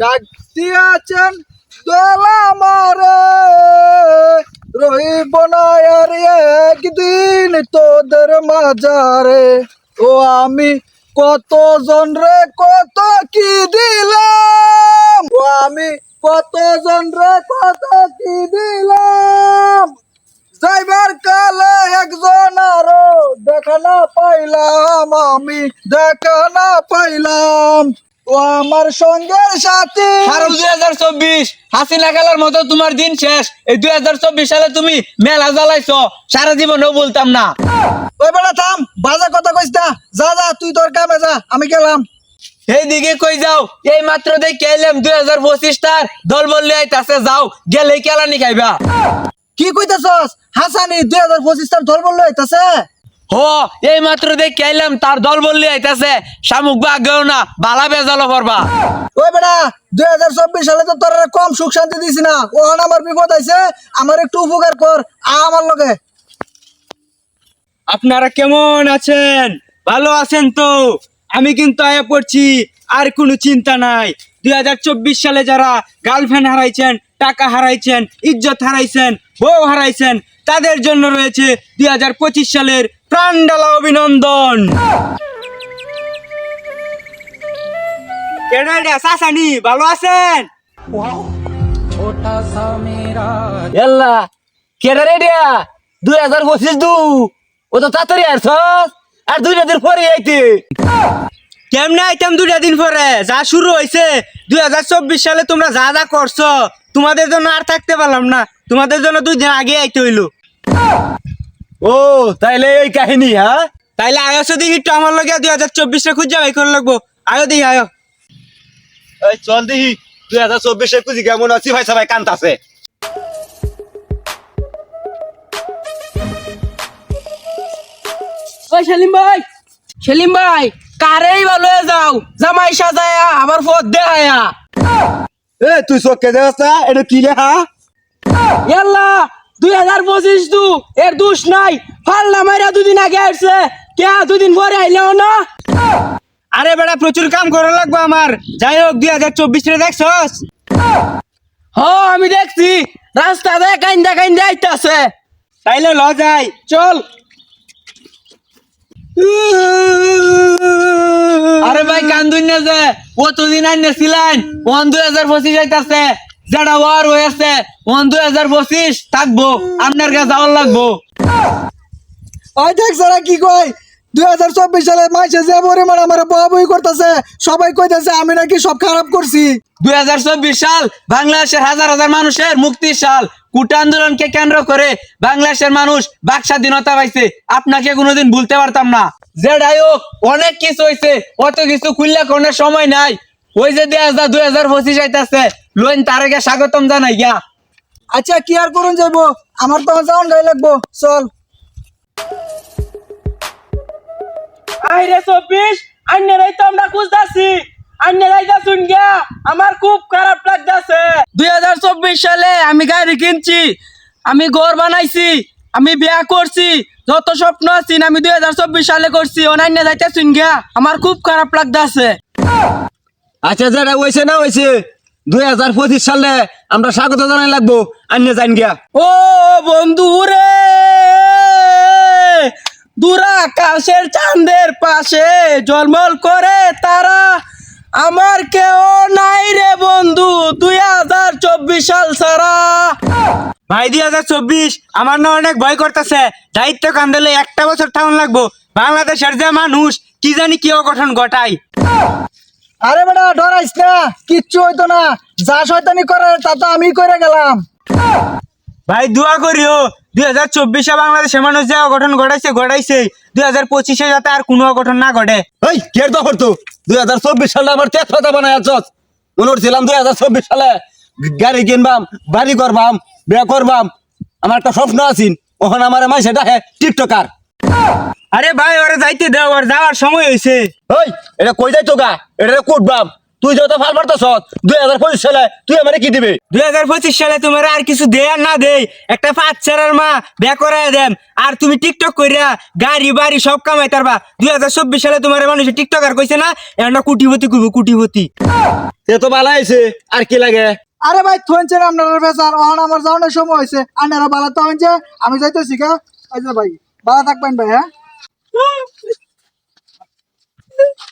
ডাক দিয়াছেন দোলা মারে রহিব না একদিন তোদের মাজারে ও আমি কত জন রে, কত কি দিলাম? ও আমি কত জন রে, কত কি দিলাম? যাইবার কালে একজন আরও দেখা না পাইলাম, আমি দেখা না পাইলাম। ও আমার সঙ্গের সাথী। আরও দুই হাজার চব্বিশ হাসিনা খেলার মতো তোমার দিন শেষ। এই দুই হাজার চব্বিশ সালে তুমি মেলা জ্বালাইছ সারা জীবনেও বলতাম না। ওই বেড়া থাম বাজে কথা কইস না। যা যা তুই তোর কামে যা আমি গেলাম। এইদিকে কই যাও এই মাত্র দেখে এলাম দুই হাজার পঁচিশ টার দল বললে আইতাছে যাও গেলে কেলানি খাইবা। কি কইতেছস? হাসানি দুই হাজার পঁচিশ তার ধর বলল হইতাছে হো এই মাত্র দেখে এলাম তার দল বললি আইতাছে শামুক বা আগেও না বালা বেজালো পড়বা ওই বেড়া দুই হাজার চব্বিশ সালে তো তোর কম সুখ শান্তি দিছি না ওখান আমার বিপদ আইছে আমার একটু উপকার কর আ আমার লগে। আপনারা কেমন আছেন? ভালো আছেন তো? আমি কিন্তু আয়া পড়ছি আর কোনো চিন্তা নাই। দুই হাজার চব্বিশ সালে যারা গার্লফ্রেন্ড হারাইছেন টাকা হারাইছেন ইজ্জত হারাইছেন বউ হারাইছেন তাদের জন্য রয়েছে দুই হাজার পঁচিশ প্রাণডালা অভিনন্দন। সাসানি ভালো আছেন? এল্লা কেডা রে দিয়া? দুই হাজার পঁচিশ দু ও তো তাড়াতাড়ি আর দুই দিন পরে আইতে। কেমনে দুটা দিন পরে? যা শুরু হয়েছে দুই হাজার চব্বিশ সালে তোমরা যা যা করছ তোমাদের জন্য আর থাকতে পারলাম না। তোমাদের জন্য দুই দিন আগে আইতে হইল। ও তাইলে এই কাহিনী হ্যাঁ তাইলে আয়ো যদি একটু আমার লগে দুই হাজার চব্বিশে খুঁজে বাই করে লাগবো। আয়ো দেখি আয়ো। এই চল দেখি দুই হাজার চব্বিশে কুজি কেমন আছি? ভাই সবাই কান্তাছে ওই সেলিম ভাই সেলিম ভাই কারেই ভালো হয়ে যাও। জামাই সাজায়া আবার ফদ দেখায়া। এ তুই চোখকে দেখাস এটা কি লেখা ইয়াল্লা দুই হাজার পঁচিশ দু এর দুষ নাই। ফাল্লা মাইরা দুদিন আগে আসছে। কে দুদিন পরে আইলেও না? আরে বেড়া প্রচুর কাম করা লাগবো আমার। যাই হোক দুই হাজার চব্বিশে দেখছস? হ আমি দেখছি। রাস্তা দিয়ে কাইন্দা কাইন্দা আইতাছে। তাইলে ল যাই। চল। আরে ভাই কান্দুন না যে। কতদিন আইনে ছিলেন? ওয়ান দুই হাজার পঁচিশ আইতাছে। যেটা ওয়ার হয়েছে ওয়ান দুই হাজার পঁচিশ থাকব। আপনার কাছে যাওয়ার লাগবো। ওই দেখ সারা কি কয় দুই হাজার চব্বিশ সালে মাইসে যে পরিমাণ আমার বই করতেছে সবাই কইতেছে আমি নাকি সব খারাপ করছি। দুই হাজার চব্বিশ সাল বাংলাদেশের হাজার হাজার মানুষের মুক্তির সাল। কুটা আন্দোলনকে কেন্দ্র করে বাংলাদেশের মানুষ বাক স্বাধীনতা পাইছে। আপনাকে কোনোদিন ভুলতে পারতাম না। যেটাই হোক অনেক কিছু হয়েছে অত কিছু খুললে কোনো সময় নাই। ওই যে দুই হাজার দুই হাজার পঁচিশ আইতাছে। লোন তার আগে স্বাগতম জানাই গিয়া। আচ্ছা কি আর করুন যাব আমার তো যাওয়ান গাই লাগবো। চল। আইরে চব্বিশ আন্যরাই তো আমরা খুঁজতেছি। আন্যরাই যা শুন গিয়া আমার খুব খারাপ লাগতেছে। দুই হাজার চব্বিশ সালে আমি গাড়ি কিনছি আমি ঘর বানাইছি আমি বিয়া করছি যত স্বপ্ন আছি আমি দুই হাজার চব্বিশ সালে করছি। অনান্য যাইতে শুন গিয়া আমার খুব খারাপ লাগতেছে। আচ্ছা যেটা হয়েছে না হয়েছে দুই হাজার পঁচিশ সালে আমরা স্বাগত জানাই লাগবো। আন্য জান গিয়া। ও বন্ধু রে দুরাকাশের চাঁদের পাশে জলমল করে তারা। আমার কেউ নাই রে বন্ধু দুই হাজার চব্বিশ সাল ছাড়া। ভাই দুই হাজার চব্বিশ আমার না অনেক ভয় করতেছে। দায়িত্ব কান্দালে একটা বছর থাকুন লাগবো। বাংলাদেশের যে মানুষ কি জানি কি অঘটন ঘটায়। আরে বেটা ডরাইস না। কিচ্ছু হইতো না। যা শয়তানি করে তা তো আমি করে গেলাম। ভাই দোয়া করিও। দুই হাজার চব্বিশে বাংলাদেশের মানুষ যে অঘটন ঘটাইছে ঘটাইছে। দুই হাজার পঁচিশে যাতে আর কোনো অঘটন না ঘটে। এই কে দখর তো দুই হাজার চব্বিশ সালে আমার তেত কথা বানাই আছস। মনে করছিলাম দুই হাজার চব্বিশ সালে গাড়ি কিনবাম বাড়ি করবাম বিয়ে করবাম। আমার একটা স্বপ্ন আছিন ওখানে আমার মাই সেটা হে টিকটকার। আরে ভাই ওরে যাইতে দাও ওর যাওয়ার সময় হয়েছে ওই এটা কই যাই তো গা? এটা কুটবাম তুই যত ফাল মারতেছ দুই হাজার পঁচিশ সালে তুই আমার কি দিবে? দুই হাজার পঁচিশ সালে তোমার আর কিছু দে আর না দেই একটা বাচ্চার মা বিয়া করাই দেন। আর তুমি টিকটক কইরা গাড়ি বাড়ি সব কামাই তারবা দুই হাজার চব্বিশ সালে তোমার মানুষ টিকটক আর কইছে না একটা কুটিপতি কইব কুটিপতি। সে তো ভালো আছে আর কি লাগে? আরে ভাই থইছেন আপনারা বেচার অহন আমার যাওয়ানোর সময় হয়েছে আপনারা বালা তো হইছে আমি যাইতেছি গা। এই ভাই। ভালো থাকবেন ভাই হ্যাঁ?